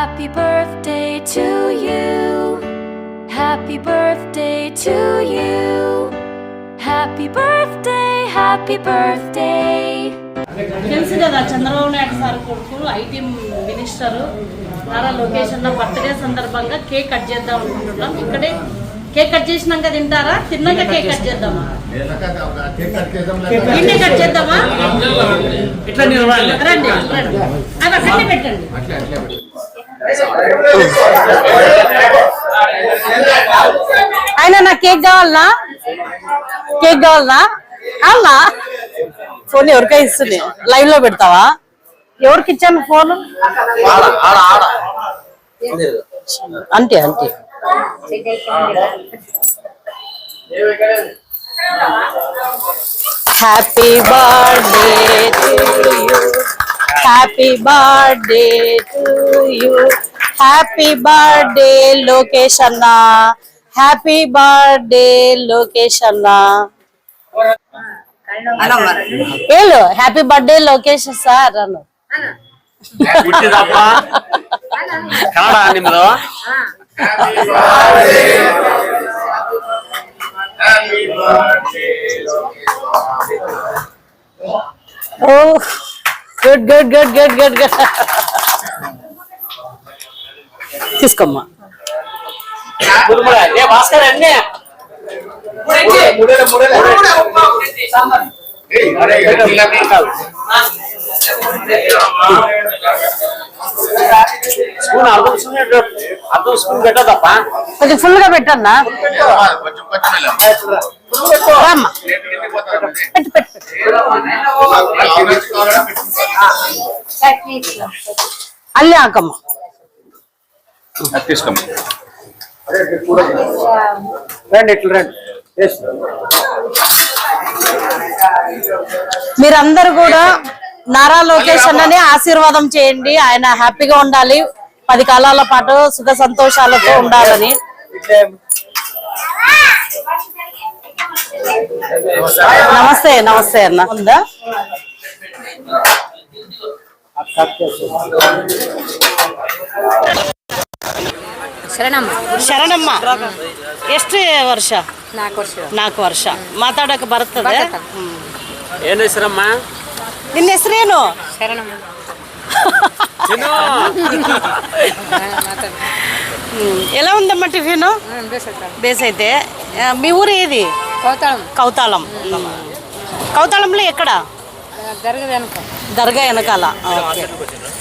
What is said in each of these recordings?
Happy birthday to you. Happy birthday to you. Happy birthday, happy birthday. తెలుసు కదా Chandrababu Naidu sir కొడుకు IT minister Nara Lokesh అన్న birthday సందర్భంగా cake cut చేద్దాం అనుకుంటున్నాం. ఇక్కడే కేక్ కట్ చేసినాక తింటారా? తిన్నాక కేక్ కట్ చేద్దామా? ఇన్నే కట్ చేద్దామా? రండి రండి. పెట్టండి. ఆయన నా కేక్ కావాలనా? కేక్ కావాలనా? అలా ఫోన్ ఎవరికై ఇస్తుంది. లైవ్లో పెడతావా? ఎవరికి ఇచ్చాను ఫోన్? అంతే అంతే. Happy birthday to you happy birthday to you happy birthday Lokesh అన్న హ్యాపీ బర్త్డే లోకేష్ అన్న ಹೇಳು ಹ್ಯಾಪಿ ಬರ್ಡೇ ಲೋಕೇಶ್ ಸರ್ ಅನ್ನು ಹುಟ್ಟಿದಪ್ಪ ಕನ್ನಡ ನಿಮ್ದು ಓ good good good good good good. తీసుకోమ్మా. భాస్కర్ అన్నీ. స్పూన్ అర్థం స్పూన్ అర్థం స్పూన్ పెట్టదప్ప కొంచెం ఫుల్గా పెట్టన్నా? రామ్మా. పెట్టు పెట్టు అల్లే ఆకమ్మా తీసుకోండి రండి ఇట్లా రండి. మీరందరూ కూడా నారా లోకేష్ అన్నని ఆశీర్వాదం చేయండి ఆయన హ్యాపీగా ఉండాలి పది కాలాల పాటు సుఖ సంతోషాలతో ఉండాలని నమస్తే నమస్తే అన్న ఉందా ಶರಣಮ್ಮ ಶರಣಮ್ಮ ಎಷ್ಟು ವರ್ಷ ನಾಲ್ಕು ವರ್ಷ ನಾಲ್ಕು ವರ್ಷ ಮಾತಾಡಕ್ಕೆ ಬರ್ತದೆ ಹ್ಮ್. ಏನ್ ಹೆಸರಮ್ಮ ನಿನ್ನ ಹೆಸರೇನು ಶರಣಮ್ಮ ಚಿನ್ನು ఉమ్, ఎలా ఉందమ్మా టిఫిన్ బేసైతే ఆ, మీ ఊరు ఏది కోతాళం కౌతాళం కౌతాళంలో ఎక్కడ జరగదు వెనక దర్గా వెనకాల ఆ, ఓకే.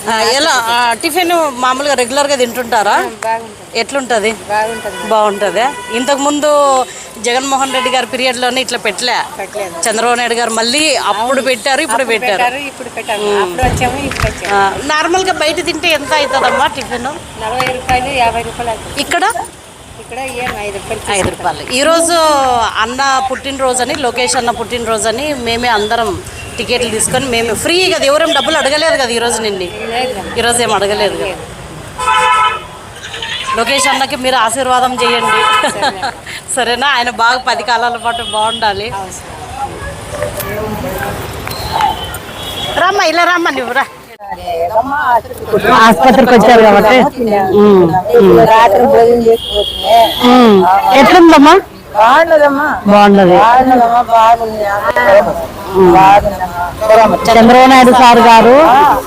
ఆ, ఎలా ఆ, టిఫిన్ మామూలుగా రెగ్యులర్ గా తింటుంటారా బాగుంటుంది ఎట్లుంటది? బాగుంటుంది. ఇంతకు ముందు జగన్మోహన్ రెడ్డి గారి పీరియడ్లోనే ఇట్లా పెట్టలే. చంద్రబాబు నాయుడు గారు మళ్ళీ అప్పుడు పెట్టారు ఇప్పుడు పెట్టారు. నార్మల్గా బయట తింటే ఎంత అవుతుందమ్మా టిఫిన్? నలభై రూపాయలు యాభై రూపాయలు అవుతుంది. ఇక్కడ? ఐదు రూపాయలు ఈరోజు అన్న పుట్టినరోజు అని లోకేష్ అన్న పుట్టినరోజు అని మేమే అందరం టికెట్లు తీసుకొని మేము ఫ్రీ కదా ఎవరేం డబ్బులు అడగలేదు కదా ఈరోజు నిన్ను? ఈరోజు ఏం అడగలేదు కదా? లోకేష్ అన్నకి మీరు ఆశీర్వాదం చేయండి. సరేనా? ఆయన బాగా పది కాలాల పాటు బాగుండాలి. రామ్మా ఇలా రామ్మా నువ్వు రా. ఆసుపత్రికి వచ్చారు కాబట్టి. రాత్రి భోజనం చేసుకుంటే ఎట్లుందమ్మా? బాగుండదు చంద్రబాబు నాయుడు సార్ గారు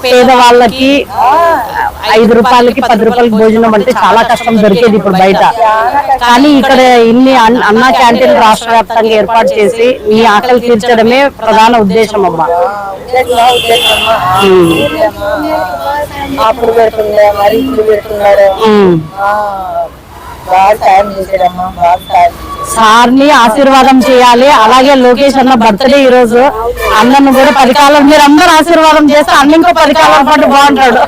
పేదవాళ్ళకి ఐదు రూపాయలకి పది రూపాయలకి భోజనం అంటే చాలా కష్టం దొరికేది ఇప్పుడు బయట. కానీ ఇక్కడ ఇన్ని అన్- అన్నా క్యాంటీన్ రాష్ట్ర వ్యాప్తంగా ఏర్పాటు చేసి మీ ఆకలి తీర్చడమే ప్రధాన ఉద్దేశం అమ్మా. అప్పుడు పెడుతుండే మరి ఇప్పుడు పెడుతున్నారు సార్ని ఆశీర్వాదం చేయాలి. అలాగే లోకేష్ అన్న బర్త్డే ఈ రోజు అన్నను కూడా పది కాలం మీరు అందరూ ఆశీర్వాదం చేస్తే అన్న ఇంకో పది కాలం పాటు బాగుంటాడు.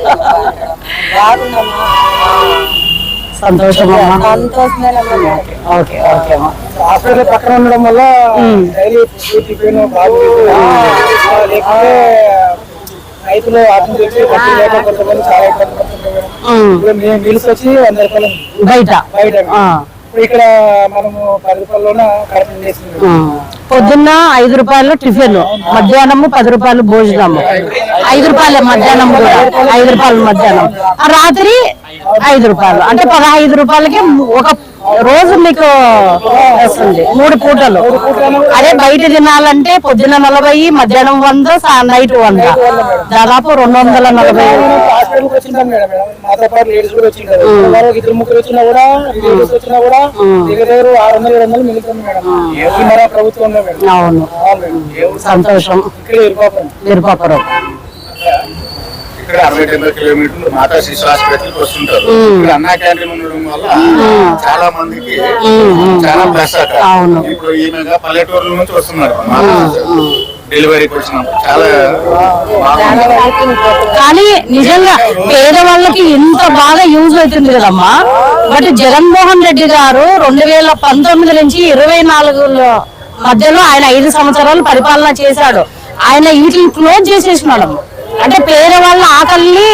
సంతోషం ఓకే ఓకే. అమ్మా హాస్పిటల్ పక్కన ఉండడం వల్ల రైతులు చాలా ఇబ్బంది వచ్చి వంద రూపాయలు బయట. బయట. ఆ. ఇప్పుడు ఇక్కడ మనము పది రూపాయల్లోనే కరెక్ట్ చేస్తున్నాం. పొద్దున్న ఐదు రూపాయలు టిఫిన్ మధ్యాహ్నము పది రూపాయలు భోజనము. ఐదు రూపాయలు మధ్యాహ్నం కూడా ఐదు రూపాయలు మధ్యాహ్నం. ఆ రాత్రి ఐదు రూపాయలు. అంటే పదహైదు రూపాయలకి ఒక రోజు మీకు వస్తుంది మూడు పూటలు. అదే బయట తినాలంటే పొద్దున నలభై మధ్యాహ్నం వంద నైట్ వంద. దాదాపు రెండు వందల నలభై. హాస్పిటల్కి అవును. సంతోషం. విరుపాపురం ఇక్కడ అరవై డెబ్బై కిలోమీటర్లు మాతా శిశు హాస్పిటల్కి వస్తుంటారు. ఇక్కడ అన్నా క్యాంటీన్ ఉండడం వల్ల చాలా మందికి చాలా ప్లస్ అక్కడ. అవును. ఇప్పుడు ఈమెగా పల్లెటూరుల నుంచి వస్తున్నారు. డెలివరీకి వచ్చినప్పుడు చాలా కానీ నిజంగా పేదవాళ్ళకి ఇంత బాగా యూజ్ అవుతుంది కదమ్మా. బట్ జగన్మోహన్ రెడ్డి గారు రెండు వేల పంతొమ్మిది నుంచి ఇరవై నాలుగులో మధ్యలో ఆయన ఐదు సంవత్సరాలు పరిపాలన చేశాడు. ఆయన వీటిని క్లోజ్ చేసేసినాడు అంటే పేదవాళ్ళ ఆకలిని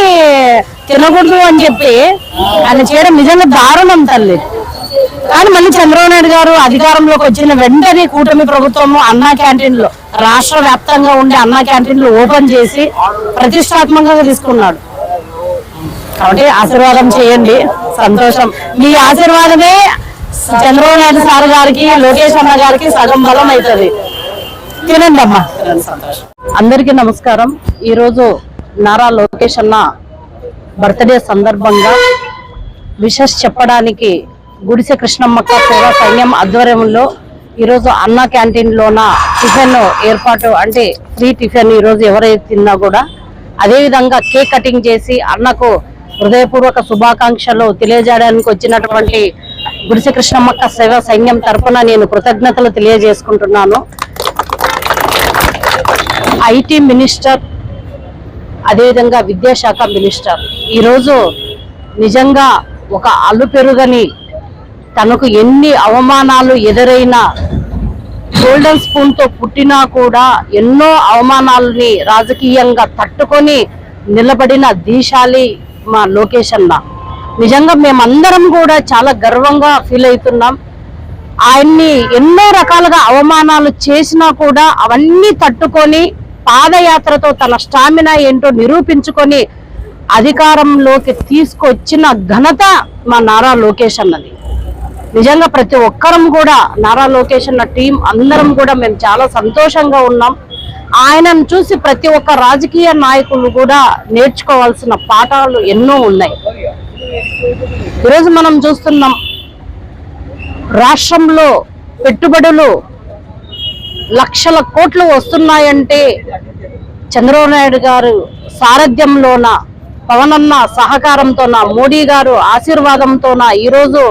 తినకూడదు అని చెప్పి ఆయన చేయడం నిజంగా దారుణం తల్లి. కానీ మళ్ళీ చంద్రబాబు నాయుడు గారు అధికారంలోకి వచ్చిన వెంటనే కూటమి ప్రభుత్వము అన్నా క్యాంటీన్లు రాష్ట్ర వ్యాప్తంగా ఉండే అన్నా క్యాంటీన్లు ఓపెన్ చేసి ప్రతిష్టాత్మకంగా తీసుకున్నాడు. కాబట్టి ఆశీర్వాదం చేయండి. సంతోషం. మీ ఆశీర్వాదమే చంద్రబాబు నాయుడు సార్ గారికి లోకేష్ అన్న గారికి సగం బలం అవుతుంది. తినండి అమ్మా. అందరికీ నమస్కారం. ఈ రోజు నారా లోకేష్ అన్న బర్త్డే సందర్భంగా విషస్ చెప్పడానికి గుడిసె కృష్ణమ్మక్క సేవా సైన్యం ఆధ్వర్యంలో ఈరోజు అన్న క్యాంటీన్లోన టిఫిన్ ఏర్పాటు అంటే ఫ్రీ టిఫిన్ ఈరోజు ఎవరైతే తిన్నా కూడా అదేవిధంగా కేక్ కటింగ్ చేసి అన్నకు హృదయపూర్వక శుభాకాంక్షలు తెలియజేయడానికి వచ్చినటువంటి గుడిసె కృష్ణమ్మక్క సేవా సైన్యం తరఫున నేను కృతజ్ఞతలు తెలియజేసుకుంటున్నాను. ఐటీ మినిస్టర్ అదేవిధంగా విద్యాశాఖ మినిస్టర్. ఈరోజు నిజంగా ఒక అల్లు పెరుగని తనకు ఎన్ని అవమానాలు ఎదురైనా గోల్డెన్ స్పూన్తో పుట్టినా కూడా ఎన్నో అవమానాలని రాజకీయంగా తట్టుకొని నిలబడిన దీశాలి మా లోకేష్ నిజంగా మేమందరం కూడా చాలా గర్వంగా ఫీల్ అవుతున్నాం. ఆయన్ని ఎన్నో రకాలుగా అవమానాలు చేసినా కూడా అవన్నీ తట్టుకొని పాదయాత్రతో తన స్టామినా ఏంటో నిరూపించుకొని అధికారంలోకి తీసుకొచ్చిన ఘనత మా నారా లోకేష్ అన్నది. నిజంగా ప్రతి ఒక్కరం కూడా నారా లోకేష్ అన్న టీం అందరం కూడా మేము చాలా సంతోషంగా ఉన్నాం. ఆయనను చూసి ప్రతి ఒక్క రాజకీయ నాయకులు కూడా నేర్చుకోవాల్సిన పాఠాలు ఎన్నో ఉన్నాయి. ఈరోజు మనం చూస్తున్నాం రాష్ట్రంలో పెట్టుబడులు లక్షల కోట్లు వస్తున్నాయంటే చంద్రబాబు నాయుడు గారు సారథ్యంలోన పవనన్న సహకారంతోన మోడీ గారు ఆశీర్వాదంతోన ఈరోజు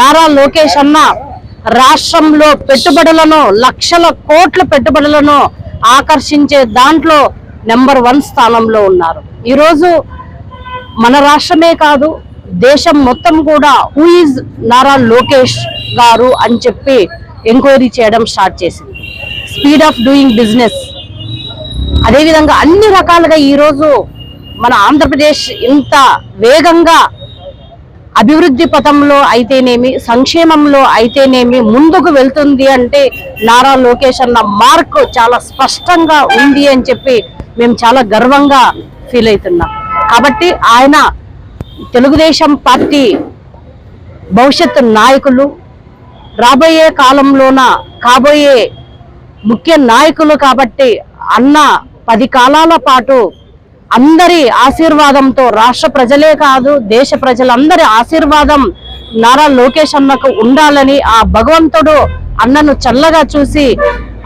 నారా లోకేష్ అన్న రాష్ట్రంలో పెట్టుబడులను లక్షల కోట్ల పెట్టుబడులను ఆకర్షించే దాంట్లో నెంబర్ వన్ స్థానంలో ఉన్నారు. ఈరోజు మన రాష్ట్రమే కాదు దేశం మొత్తం కూడా హూ ఈజ్ నారా లోకేష్ గారు అని చెప్పి ఎంక్వైరీ చేయడం స్టార్ట్ చేసింది. స్పీడ్ ఆఫ్ డూయింగ్ బిజినెస్ అదేవిధంగా అన్ని రకాలుగా ఈరోజు మన ఆంధ్రప్రదేశ్ ఇంత వేగంగా అభివృద్ధి పథంలో అయితేనేమి సంక్షేమంలో అయితేనేమి ముందుకు వెళ్తుంది అంటే నారా లోకేష్ అన్న మార్క్ చాలా స్పష్టంగా ఉంది అని చెప్పి మేము చాలా గర్వంగా ఫీల్ అవుతున్నాం. కాబట్టి ఆయన తెలుగుదేశం పార్టీ భవిష్యత్తు నాయకులు రాబోయే కాలంలోన కాబోయే ముఖ్య నాయకులు కాబట్టి అన్న పది కాలాల పాటు అందరి ఆశీర్వాదంతో రాష్ట్ర ప్రజలే కాదు దేశ ప్రజలందరి ఆశీర్వాదం నారా లోకేష్ అన్నకు ఉండాలని ఆ భగవంతుడు అన్నను చల్లగా చూసి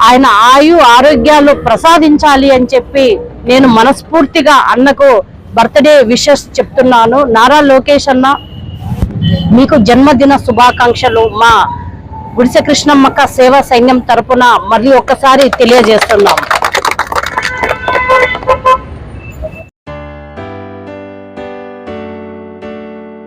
ఆయన ఆయు ఆరోగ్యాలు ప్రసాదించాలి అని చెప్పి నేను మనస్ఫూర్తిగా అన్నకు బర్త్డే విషెస్ చెప్తున్నాను. నారా లోకేష్ అన్న మీకు జన్మదిన శుభాకాంక్షలు. మా గుడిసె కృష్ణమ్మక్క సేవా సైన్యం తరపున మళ్ళీ ఒక్కసారి తెలియజేస్తున్నాము